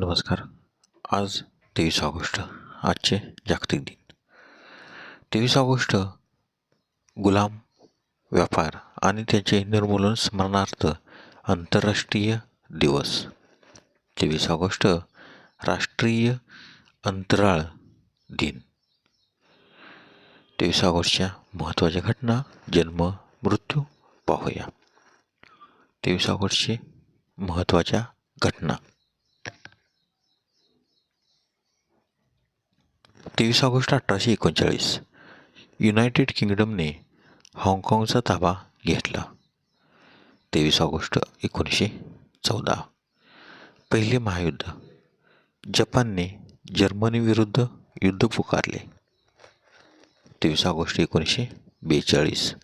नमस्कार. आज तेवीस ऑगस्ट आजचे जागतिक दिन. तेवीस ऑगस्ट गुलाम व्यापार आणि त्याचे निर्मूलन स्मरणार्थ आंतरराष्ट्रीय दिवस. तेवीस ऑगस्ट राष्ट्रीय अंतराळ दिन. तेवीस ऑगस्टच्या महत्त्वाच्या घटना जन्म मृत्यू पाहूया. तेवीस ऑगस्टची महत्त्वाच्या घटना. तेवीस ऑगस्ट अठराशे एकोणचाळीस. युनायटेड किंगडमने हाँगकाँगचा ताबा घेतला. तेवीस ऑगस्ट एकोणीसशे चौदा. पहिले महायुद्ध. जपानने जर्मनीविरुद्ध युद्ध पुकारले. तेवीस ऑगस्ट एकोणीसशे बेचाळीस.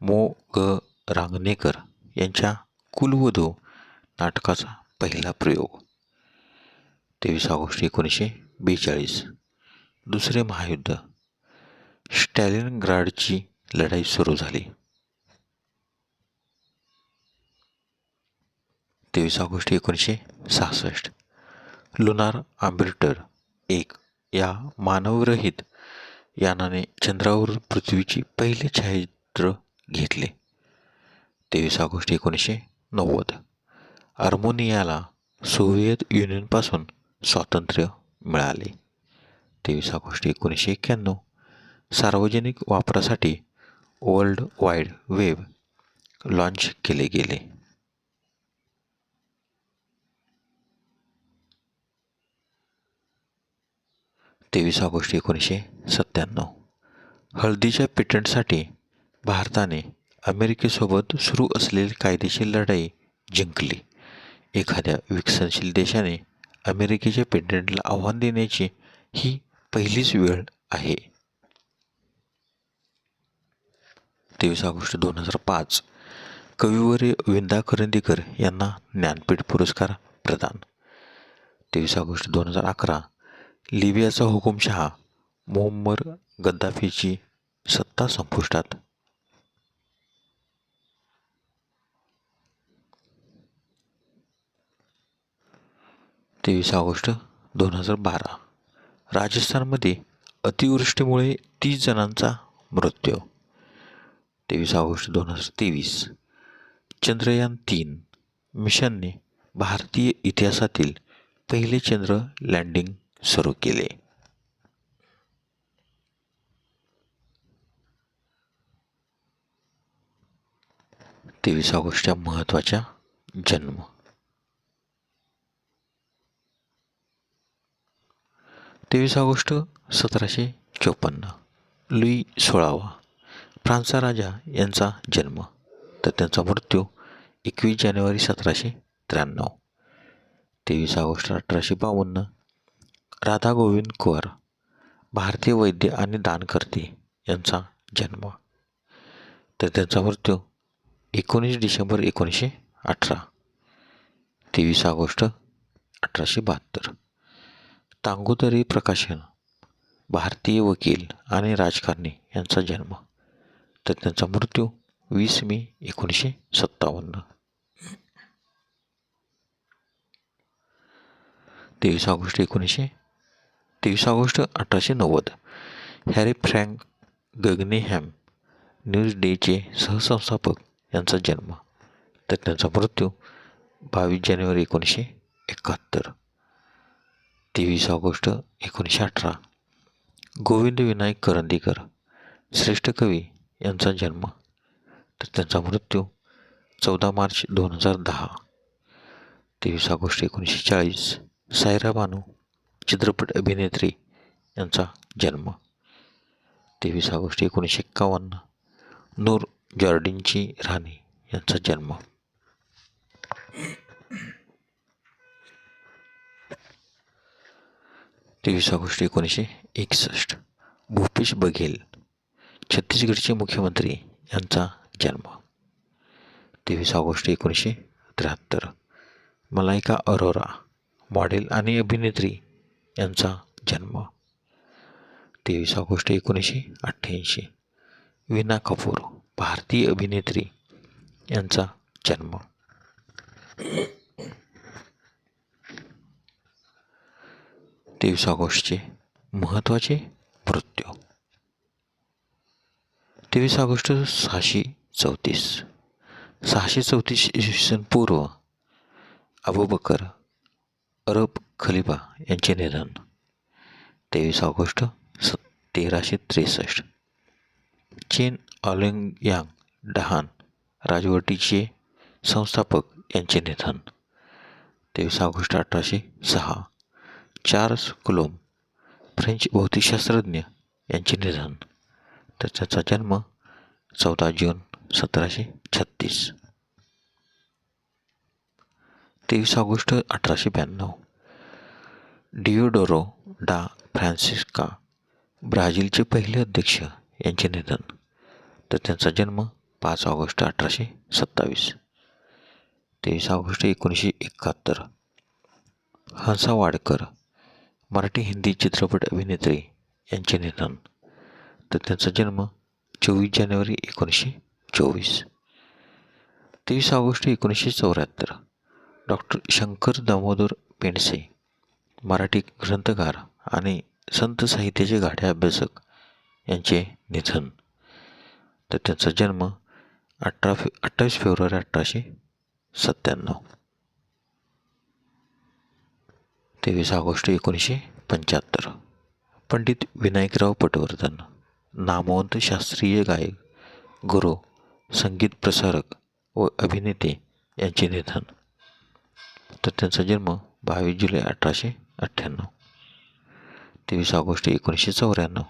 मो. ग. रांगणेकर यांच्या कुलवधू नाटकाचा पहिला प्रयोग. तेवीस ऑगस्ट एकोणीसशे बेचाळीस. दुसरे महायुद्ध. स्टॅलिनग्राडची लढाई सुरू झाली. तेवीस ऑगस्ट एकोणीसशे सहासष्ट. लुनार आंबेडकर एक या मानवरहित यानाने चंद्रावर पृथ्वीची पहिले छायाचित्र घेतले. तेवीस ऑगस्ट एकोणीसशे नव्वद. आर्मोनियाला सोव्हिएत युनियनपासून स्वातंत्र्य मिळाले. तेवीस ऑगस्ट एकोणीसशे एक्क्याण्णव. सार्वजनिक वापरासाठी वर्ल्ड वाईड वेब लॉन्च केले गेले. तेवीस ऑगस्ट एकोणीसशे सत्त्याण्णव. हळदीच्या पेटंटसाठी भारताने अमेरिकेसोबत सुरू असलेली कायदेशीर लढाई जिंकली. एखाद्या विकसनशील देशाने अमेरिकेच्या पेटंटला आव्हान देण्याची ही पहिलीच वेळ आहे. तेवीस ऑगस्ट दोन हजार पाच. कविवर्य विंदा करंदीकर यांना ज्ञानपीठ पुरस्कार प्रदान. तेवीस ऑगस्ट दोन हजार अकरा. लिबियाचा हुकुमशहा मोहम्मद गद्दाफीची सत्ता संपुष्टात. तेवीस ऑगस्ट दोन हजार बारा. राजस्थानमध्ये अतिवृष्टीमुळे तीस जणांचा मृत्यू. तेवीस ऑगस्ट दोन हजार तेवीस. चंद्रयान तीन मिशनने भारतीय इतिहासातील पहिले चंद्र लँडिंग सुरू केले. तेवीस ऑगस्टच्या महत्त्वाच्या जन्म. तेवीस ऑगस्ट सतराशे चोपन्न. लुई सोळावा. फ्रान्सचा राजा यांचा जन्म. तर त्यांचा मृत्यू एकवीस जानेवारी सतराशे त्र्याण्णव. तेवीस ऑगस्ट अठराशे बावन्न. राधा गोविंद कुवर भारतीय वैद्य आणि दानकर्ते यांचा जन्म. तर त्यांचा मृत्यू एकोणीस डिसेंबर एकोणीसशे अठरा. तेवीस ऑगस्ट अठराशे बहात्तर. तांगोदरी प्रकाशन भारतीय वकील आणि राजकारणी यांचा जन्म. तर त्यांचा मृत्यू वीस मे एकोणीसशे सत्तावन्न. तेवीस ऑगस्ट एकोणीसशे तेवीस ऑगस्ट अठराशे नव्वद. हॅरी फ्रँक गगनेहॅम न्यूज डेचे सहसंस्थापक यांचा जन्म. तर त्यांचा मृत्यू बावीस जानेवारी एकोणीसशे एकाहत्तर. तेवीस ऑगस्ट एकोणीसशे अठरा. गोविंद विनायक करंदीकर श्रेष्ठ कवी यांचा जन्म. तर त्यांचा मृत्यू चौदा मार्च दोन हजार दहा. तेवीस ऑगस्ट एकोणीसशे चाळीस सायरा बानू चित्रपट अभिनेत्री यांचा जन्म. तेवीस ऑगस्ट एकोणीसशे एक्कावन्न नूर जॉर्डिनची राणी यांचा जन्म. तेवीस ऑगस्ट एकोणीसशे एकसष्ट. भूपेश बघेल. छत्तीसगडचे मुख्यमंत्री यांचा जन्म. तेवीस ऑगस्ट एकोणीसशे त्र्याहत्तर. मलायका अरोरा मॉडेल आणि अभिनेत्री यांचा जन्म. तेवीस ऑगस्ट एकोणीसशे अठ्ठ्याऐंशी. विना कपूर भारतीय अभिनेत्री यांचा जन्म. तेवीस ऑगस्टचे महत्त्वाचे मृत्यू तेवीस ऑगस्ट सहाशे चौतीस. सहाशे चौतीस इसवी सन पूर्व अबुबकर अरब खलिफा यांचे निधन. तेवीस ऑगस्ट स तेराशे त्रेसष्ट. चीन ऑलिंगयांग डहान राजवटीचे संस्थापक यांचे निधन. तेवीस ऑगस्ट अठराशे सहा. चार्ल्स कुलोम फ्रेंच भौतिकशास्त्रज्ञ यांचे निधन. तर त्याचा जन्म चौदा जून सतराशे छत्तीस. तेवीस ऑगस्ट अठराशे ब्याण्णव. डिओडोरो डा फ्रान्सिस्का ब्राझीलचे पहिले अध्यक्ष यांचे निधन. तर त्यांचा जन्म पाच ऑगस्ट अठराशे सत्तावीस. तेवीस ऑगस्ट एकोणीसशे एकाहत्तर. हंसा वाडकर मराठी हिंदी चित्रपट अभिनेत्री यांचे निधन. तर त्यांचा जन्म चोवीस जानेवारी एकोणीसशे चोवीस. तेवीस ऑगस्ट एकोणीसशे चौऱ्याहत्तर. डॉक्टर शंकर दामोदर पेंडसे मराठी ग्रंथकार आणि संत साहित्याचे गाढे अभ्यासक यांचे निधन. तर त्यांचा जन्म अठरा फे अठ्ठावीस फेब्रुवारी अठराशे सत्त्याण्णव. तेवीस ऑगस्ट एकोणीसशे पंच्याहत्तर. पंडित विनायकराव पटवर्धन नामवंत शास्त्रीय गायक गुरु संगीत प्रसारक व अभिनेते यांचे निधन. तर त्यांचा जन्म बावीस जुलै अठराशे अठ्ठ्याण्णव. तेवीस ऑगस्ट एकोणीसशे चौऱ्याण्णव.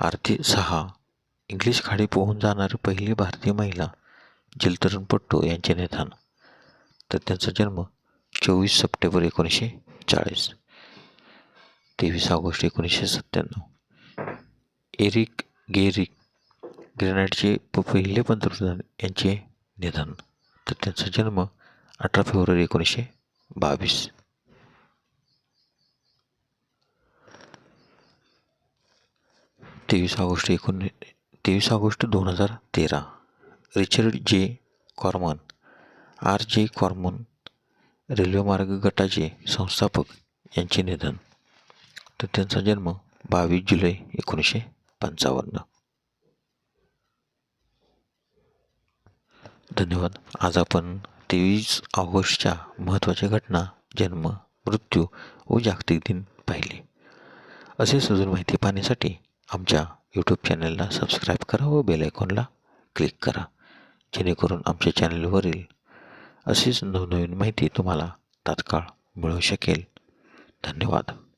आरती सहा इंग्लिश खाडी पोहून जाणारी पहिली भारतीय महिला जलतरणपट्टू यांचे निधन. तर त्यांचा जन्म चोवीस सप्टेंबर एकोणीसशे चाळीस. तेवीस ऑगस्ट एकोणीसशे सत्त्याण्णव. एरिक गेरिक ग्रेनाईटचे प- पहिले पंतप्रधान यांचे निधन. तर त्यांचा जन्म अठरा फेब्रुवारी एकोणीसशे बावीस. तेवीस ऑगस्ट एकोणी तेवीस ऑगस्ट दोन हजार तेरा. Richard J Corman R J Corman रेल्वेमार्ग गटाचे संस्थापक यांचे निधन. तर त्यांचा जन्म बावीस जुलै एकोणीसशे पंचावन्न. धन्यवाद. आज आपण तेवीस ऑगस्टच्या महत्त्वाच्या घटना जन्म मृत्यू व जागतिक दिन पाहिले. असे सजून माहिती पाहण्यासाठी आमच्या यूट्यूब चॅनलला सबस्क्राईब करा व बेल आयकॉनला क्लिक करा. जेणेकरून आमच्या चॅनलवरील अशीच नवनवीन माहिती तुम्हाला तात्काळ मिळू शकेल. धन्यवाद.